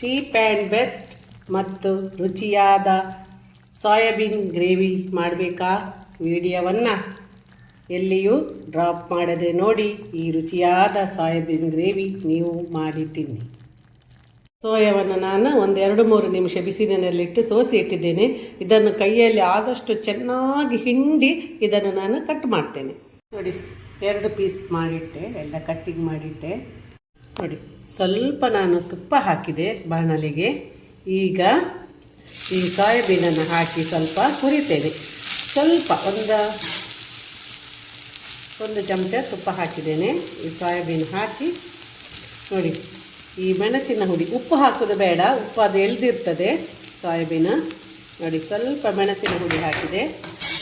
Cheap and best ಮತ್ತು ರುಚಿಯಾದ soybean gravy ಮಾಡಬೇಕಾ ವಿಡಿಯೋವನ್ನು ಎಲ್ಲಿಯೂ ಡ್ರಾಪ್ ಮಾಡದೆ ನೋಡಿ ಈ ರುಚಿಯಾದ ಸೋಯಾಬೀನ್ ಗ್ರೇವಿ ನೀವು ಮಾಡಿ ತಿನ್ನಿ ಸೋಯವನ್ನು ನಾನು ಒಂದೆರಡು ಮೂರು ನಿಮಿಷ ಬಿಸಿಲಿನಲ್ಲಿಟ್ಟು ಸೋಸಿ ಇಟ್ಟಿದ್ದೇನೆ. ಇದನ್ನು ಕೈಯಲ್ಲಿ ಆದಷ್ಟು ಚೆನ್ನಾಗಿ ಹಿಂಡಿ ಇದನ್ನು ನಾನು ಕಟ್ ಮಾಡ್ತೇನೆ. ನೋಡಿ, ಎರಡು ಪೀಸ್ ಮಾಡಿಟ್ಟೆ, ಎಲ್ಲ ಕಟ್ಟಿಂಗ್ ಮಾಡಿಟ್ಟೆ. ನೋಡಿ, ಸ್ವಲ್ಪ ನಾನು ತುಪ್ಪ ಹಾಕಿದೆ ಬಾಣಲಿಗೆ. ಈಗ ಈ ಸೋಯಾಬೀನನ್ನು ಹಾಕಿ ಸ್ವಲ್ಪ ಹುರಿತೇನೆ. ಸ್ವಲ್ಪ ಒಂದು ಒಂದು ಚಮಚ ತುಪ್ಪ ಹಾಕಿದ್ದೇನೆ. ಈ ಸೋಯಾಬೀನ್ ಹಾಕಿ, ನೋಡಿ, ಈ ಮೆಣಸಿನ ಹುಡಿ, ಉಪ್ಪು ಹಾಕೋದು ಬೇಡ, ಉಪ್ಪು ಅದು ಎಳ್ದಿರ್ತದೆ ಸೋಯಾಬೀನ. ನೋಡಿ, ಸ್ವಲ್ಪ ಮೆಣಸಿನ ಹುಡಿ ಹಾಕಿದೆ.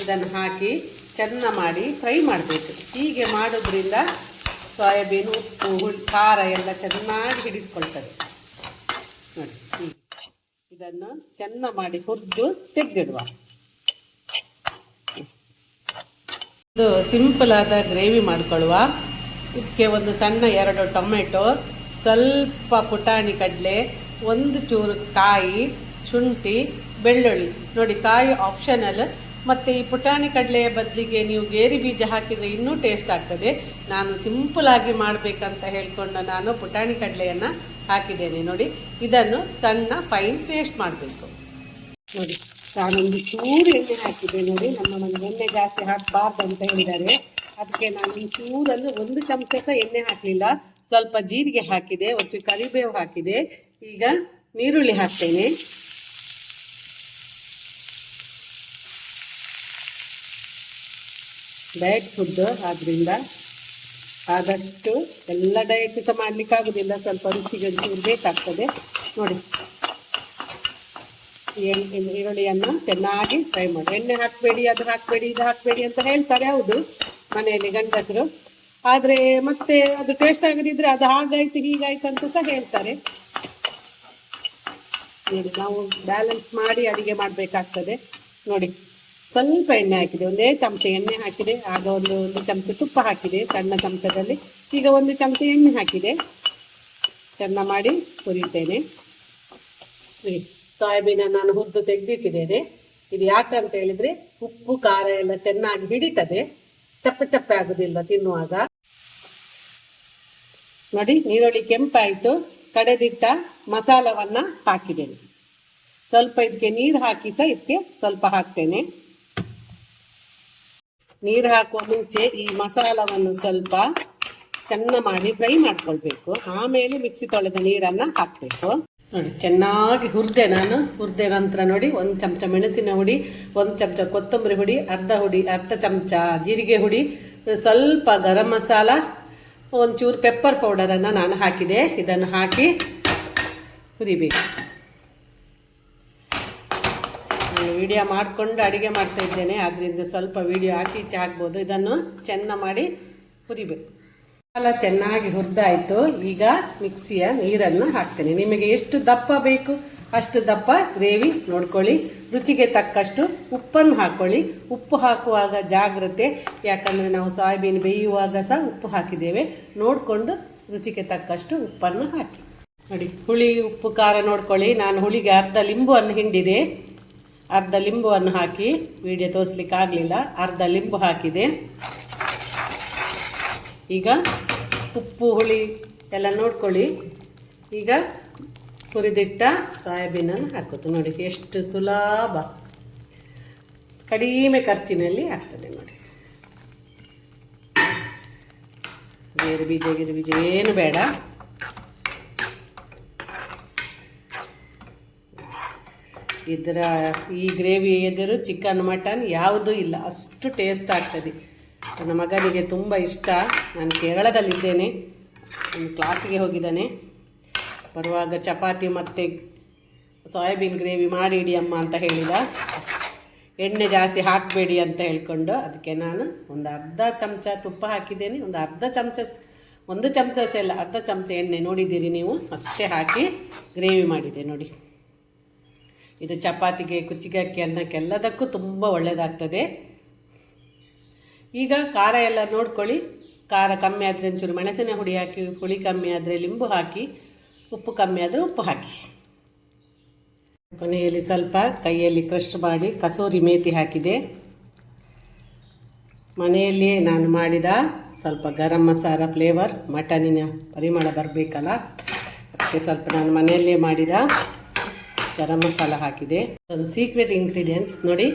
ಇದನ್ನು ಹಾಕಿ ಚೆನ್ನ ಮಾಡಿ ಫ್ರೈ ಮಾಡಬೇಕು. ಹೀಗೆ ಮಾಡೋದ್ರಿಂದ ಸೋಯಾಬೀನು, ಉಪ್ಪು ಹುಳಿ ಖಾರ ಎಲ್ಲ ಚೆನ್ನಾಗಿ ಹಿಡಿದುಕೊಳ್ತದೆ. ನೋಡಿ ಇದನ್ನು ಚೆನ್ನ ಮಾಡಿ ಹುರಿದು ತೆಗೆದಿಡುವ. ಇದು ಸಿಂಪಲ್ ಆದ ಗ್ರೇವಿ ಮಾಡ್ಕೊಳ್ಳುವ. ಇದಕ್ಕೆ ಒಂದು ಸಣ್ಣ ಎರಡು ಟೊಮೆಟೊ, ಸ್ವಲ್ಪ ಪುಟಾಣಿ ಕಡಲೆ, ಒಂದು ಚೂರು ಕಾಯಿ, ಶುಂಠಿ, ಬೆಳ್ಳುಳ್ಳಿ. ನೋಡಿ, ಕಾಯಿ ಆಪ್ಷನಲ್ ಮತ್ತು ಈ ಪುಟಾಣಿ ಕಡಲೆಯ ಬದಲಿಗೆ ನೀವು ಗೇರಿ ಬೀಜ ಹಾಕಿದರೆ ಇನ್ನೂ ಟೇಸ್ಟ್ ಆಗ್ತದೆ. ನಾನು ಸಿಂಪಲ್ ಆಗಿ ಮಾಡಬೇಕಂತ ಹೇಳ್ಕೊಂಡು ನಾನು ಪುಟಾಣಿ ಕಡಲೆಯನ್ನು ಹಾಕಿದ್ದೇನೆ. ನೋಡಿ, ಇದನ್ನು ಸಣ್ಣ ಫೈನ್ ಪೇಸ್ಟ್ ಮಾಡಬೇಕು. ನೋಡಿ, ನಾನೊಂದು ಚೂರು ಎಣ್ಣೆ ಹಾಕಿದ್ದೆ. ನೋಡಿ, ನಮ್ಮ ಮನೆಗೆ ಎಣ್ಣೆ ಜಾಸ್ತಿ ಹಾಕಬಾರ್ದು ಅಂತ ಹೇಳಿದ್ದಾರೆ. ಅದಕ್ಕೆ ನಾನು ಈ ಚೂರಲ್ಲಿ ಒಂದು ಚಮಚ ಎಣ್ಣೆ ಹಾಕಲಿಲ್ಲ. ಸ್ವಲ್ಪ ಜೀರಿಗೆ ಹಾಕಿದೆ ಒಂದು ಕರಿಬೇವು ಹಾಕಿದೆ. ಈಗ ನೀರುಳ್ಳಿ ಹಾಕ್ತೇನೆ. ಡಯಟ್ ಫುಡ್ ಆದ್ದರಿಂದ ಆದಷ್ಟು ಎಲ್ಲ ಡಯಟ್ ಸಹ ಮಾಡ್ಲಿಕ್ಕೆ ಆಗುದಿಲ್ಲ. ಸ್ವಲ್ಪ ರುಚಿಗೆ ಬೇಕಾಗ್ತದೆ. ನೋಡಿ. ಈರುಳ್ಳಿಯನ್ನು ಚೆನ್ನಾಗಿ ಫ್ರೈ ಮಾಡಿ. ಎಣ್ಣೆ ಹಾಕಬೇಡಿ, ಅದು ಹಾಕಬೇಡಿ, ಇದು ಹಾಕಬೇಡಿ ಅಂತ ಹೇಳ್ತಾರೆ. ಹೌದು. ಮನೆಯಲ್ಲಿ ಗಂಡಸರು. ಆದರೆ ಮತ್ತೆ ಅದು ಟೇಸ್ಟ್ ಆಗದಿದ್ರೆ ಅದು ಹಾಗಾಯ್ತು, ಹೀಗಾಯ್ತು ಅಂತ ಸಹ ಹೇಳ್ತಾರೆ. ನಾವು ಬ್ಯಾಲೆನ್ಸ್ ಮಾಡಿ ಅಡಿಗೆ ಮಾಡಬೇಕಾಗ್ತದೆ. ನೋಡಿ. ಸ್ವಲ್ಪ ಎಣ್ಣೆ ಹಾಕಿದೆ. ಒಂದೇ ಚಮಚ ಎಣ್ಣೆ ಹಾಕಿದೆ. ಆಗ ಒಂದು ಒಂದು ಚಮಚ ತುಪ್ಪ ಹಾಕಿದೆ, ಸಣ್ಣ ಚಮಚದಲ್ಲಿ. ಈಗ ಒಂದು ಚಮಚ ಎಣ್ಣೆ ಹಾಕಿದೆ. ಚೆನ್ನ ಮಾಡಿ ಹುರಿತೇನೆ. ಸರಿ ಸೋಯಾಬೀನನ್ನು ನಾನು ಹುರಿದು ತೆಗೆದಿಟ್ಟಿದ್ದೇನೆ. ಇದು ಯಾಕಂತ ಹೇಳಿದ್ರೆ, ಉಪ್ಪು, ಖಾರ ಎಲ್ಲ ಚೆನ್ನಾಗಿ ಹಿಡಿತದೆ. ಚಪ್ಪೆ ಚಪ್ಪೆ ಆಗುದಿಲ್ಲ ತಿನ್ನುವಾಗ. ನೋಡಿ ನೀರುಳ್ಳಿ ಕೆಂಪಾಯಿತು. ಕಡೆದಿಟ್ಟ ಮಸಾಲವನ್ನ ಹಾಕಿದ್ದೇನೆ. ಸ್ವಲ್ಪ ಇದಕ್ಕೆ ನೀರು ಹಾಕಿ ಸಹ ಇದಕ್ಕೆ ಸ್ವಲ್ಪ ಹಾಕ್ತೇನೆ. ನೀರು ಹಾಕುವ ಮುಂಚೆ ಈ ಮಸಾಲವನ್ನು ಸ್ವಲ್ಪ ಚೆನ್ನ ಮಾಡಿ ಫ್ರೈ ಮಾಡ್ಕೊಳ್ಬೇಕು. ಆಮೇಲೆ ಮಿಕ್ಸಿ ತೊಳೆದ ನೀರನ್ನ ಹಾಕಬೇಕು. ನೋಡಿ, ಚೆನ್ನಾಗಿ ಹುರಿದೆ ನಾನು. ಹುರಿದೆ ನಂತರ ನೋಡಿ, ಒಂದು ಚಮಚ ಮೆಣಸಿನ ಹುಡಿ, ಒಂದು ಚಮಚ ಕೊತ್ತಂಬರಿ ಹುಡಿ, ಅರ್ಧ ಹುಡಿ, ಅರ್ಧ ಚಮಚ ಜೀರಿಗೆ ಹುಡಿ, ಸ್ವಲ್ಪ ಗರಂ ಮಸಾಲ, ಒಂಚೂರು ಪೆಪ್ಪರ್ ಪೌಡರನ್ನು ನಾನು ಹಾಕಿದೆ. ಇದನ್ನು ಹಾಕಿ ಹುರಿಬೇಕು. ವಿಡಿಯೋ ಮಾಡಿಕೊಂಡು ಅಡುಗೆ ಮಾಡ್ತಾ ಇದ್ದೇನೆ. ಅದರಿಂದ ಸ್ವಲ್ಪ ವಿಡಿಯೋ ಆಚೆ ಈಚೆ ಹಾಕ್ಬೋದು. ಇದನ್ನು ಚೆನ್ನ ಮಾಡಿ ಹುರಿಬೇಕು. ಎಲ್ಲ ಚೆನ್ನಾಗಿ ಹುರಿದಾಯಿತು. ಈಗ ಮಿಕ್ಸಿಯ ನೀರನ್ನು ಹಾಕ್ತೇನೆ. ನಿಮಗೆ ಎಷ್ಟು ದಪ್ಪ ಬೇಕು ಅಷ್ಟು ದಪ್ಪ ಗ್ರೇವಿ ನೋಡ್ಕೊಳ್ಳಿ. ರುಚಿಗೆ ತಕ್ಕಷ್ಟು ಉಪ್ಪನ್ನು ಹಾಕ್ಕೊಳ್ಳಿ ಉಪ್ಪು ಹಾಕುವಾಗ ಜಾಗ್ರತೆ. ಯಾಕಂದರೆ ನಾವು ಸೋಯಾಬೀನ್ ಬೇಯುವಾಗ ಸಹ ಉಪ್ಪು ಹಾಕಿದ್ದೇವೆ. ನೋಡಿಕೊಂಡು ರುಚಿಗೆ ತಕ್ಕಷ್ಟು ಉಪ್ಪನ್ನು ಹಾಕಿ. ನೋಡಿ, ಹುಳಿ, ಉಪ್ಪು, ಖಾರ ನೋಡ್ಕೊಳ್ಳಿ. ನಾನು ಹುಳಿಗೆ ಅರ್ಧ ಲಿಂಬುವನ್ನು ಹಿಂಡಿದೆ. ಅರ್ಧ ಲಿಂಬುವನ್ನು ಹಾಕಿ ವಿಡಿಯೋ ತೋರಿಸ್ಲಿಕ್ಕೆ ಆಗಲಿಲ್ಲ. ಅರ್ಧ ಲಿಂಬು ಹಾಕಿದೆ. ಈಗ ಉಪ್ಪು, ಹುಳಿ ಎಲ್ಲ ನೋಡ್ಕೊಳ್ಳಿ. ಈಗ ಹುರಿದಿಟ್ಟ ಸೋಯಾಬೀನನ್ನು ಹಾಕೋದು. ನೋಡಿ ಎಷ್ಟು ಸುಲಭ. ಕಡಿಮೆ ಖರ್ಚಿನಲ್ಲಿ ಆಗ್ತದೆ ನೋಡಿ. ಗೇರು ಬೀಜ, ಗೀರು ಬೀಜ ಏನು ಬೇಡ. ಇದರ ಈ ಗ್ರೇವಿ ಎದುರು ಚಿಕನ್, ಮಟನ್ ಯಾವುದೂ ಇಲ್ಲ. ಅಷ್ಟು ಟೇಸ್ಟ್ ಆಗ್ತದೆ. ನನ್ನ ಮಗನಿಗೆ ತುಂಬ ಇಷ್ಟ. ನಾನು ಕೇರಳದಲ್ಲಿದ್ದೇನೆ. ನಾನು ಕ್ಲಾಸಿಗೆ ಹೋಗಿದ್ದಾನೆ. ಬರುವಾಗ ಚಪಾತಿ ಮತ್ತು ಸೋಯಾಬೀನ್ ಗ್ರೇವಿ ಮಾಡಿ ಇಡಿ ಅಮ್ಮ ಅಂತ ಹೇಳಿದ. ಎಣ್ಣೆ ಜಾಸ್ತಿ ಹಾಕಬೇಡಿ ಅಂತ ಹೇಳ್ಕೊಂಡು ಅದಕ್ಕೆ ನಾನು ಒಂದು ಅರ್ಧ ಚಮಚ ತುಪ್ಪ ಹಾಕಿದ್ದೇನೆ. ಒಂದು ಅರ್ಧ ಚಮಚ ಒಂದು ಚಮಚ ಸಹ ಇಲ್ಲ ಅರ್ಧ ಚಮಚ ಎಣ್ಣೆ ನೋಡಿದ್ದೀರಿ ನೀವು? ಅಷ್ಟೇ ಹಾಕಿ ಗ್ರೇವಿ ಮಾಡಿದೆ ನೋಡಿ. ಇದು ಚಪಾತಿಗೆ, ಕುಚ್ಚಿಗೆ ಅನ್ನಕ್ಕೆಲ್ಲದಕ್ಕೂ ತುಂಬ ಒಳ್ಳೆಯದಾಗ್ತದೆ ಈಗ ಖಾರ ಎಲ್ಲ ನೋಡ್ಕೊಳ್ಳಿ. ಖಾರ ಕಮ್ಮಿ ಆದರೆ ಒಂಚೂರು ಮೆಣಸಿನ ಹುಡಿ ಹಾಕಿ, ಹುಳಿ ಕಮ್ಮಿ ಆದರೆ ಲಿಂಬು ಹಾಕಿ, ಉಪ್ಪು ಕಮ್ಮಿ ಆದರೆ ಉಪ್ಪು ಹಾಕಿ. ಕೊನೆಯಲ್ಲಿ ಸ್ವಲ್ಪ ಕೈಯಲ್ಲಿ ಕ್ರಷ್ ಮಾಡಿ ಕಸೂರಿ ಮೇತಿ ಹಾಕಿದೆ. ಮನೆಯಲ್ಲಿಯೇ ನಾನು ಮಾಡಿದ ಸ್ವಲ್ಪ ಗರಂ ಮಸಾಲ ಫ್ಲೇವರ್, ಮಟನಿನ ಪರಿಮಳ ಬರಬೇಕಲ್ಲ? ಅದಕ್ಕೆ ಸ್ವಲ್ಪ ನಾನು ಮನೆಯಲ್ಲೇ ಮಾಡಿದ ಗರಂ ಮಸಾಲ ಹಾಕಿದೆ. ಒಂದು ಸೀಕ್ರೆಟ್ ಇಂಗ್ರೀಡಿಯೆಂಟ್ಸ್ ನೋಡಿ.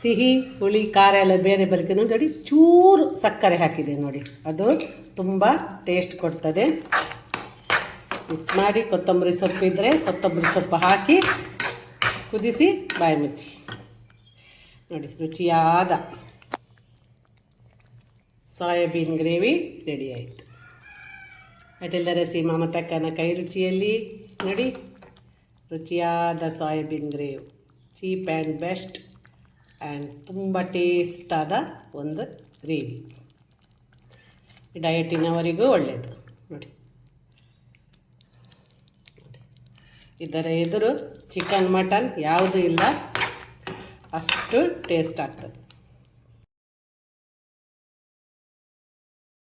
ಸಿಹಿ, ಹುಳಿ, ಖಾರ ಎಲ್ಲ ಬೇರೆ ಬರಕ್ಕೆ ನೋಡಿ. ಚೂರು ಸಕ್ಕರೆ ಹಾಕಿದೆ ನೋಡಿ. ಅದು ತುಂಬ ಟೇಸ್ಟ್ ಕೊಡ್ತದೆ. ಮಿಕ್ಸ್ ಮಾಡಿ ಕೊತ್ತಂಬರಿ ಸೊಪ್ಪು ಇದ್ದರೆ ಕೊತ್ತಂಬರಿ ಸೊಪ್ಪು ಹಾಕಿ ಕುದಿಸಿ ಬಾಯಿ ಮುಚ್ಚಿ. ನೋಡಿ, ರುಚಿಯಾದ ಸೋಯಾಬೀನ್ ಗ್ರೇವಿ ರೆಡಿ ಆಯಿತು. ಅಟೆಲ್ಲರಸಿ ಮಮತಕ್ಕನ ಕೈ ರುಚಿಯಲ್ಲಿ ನೋಡಿ. ರುಚಿಯಾದ soybean gravy cheap and best and ತುಂಬ ಟೇಸ್ಟಾದ ಒಂದು ಗ್ರೇವಿ ಡಯಟಿನವರಿಗೂ ಒಳ್ಳೆಯದು ನೋಡಿ. ಇದರ ಎದುರು ಚಿಕನ್ ಮಟನ್ ಯಾವುದೂ ಇಲ್ಲ. ಅಷ್ಟು ಟೇಸ್ಟ್ ಆಗ್ತದೆ.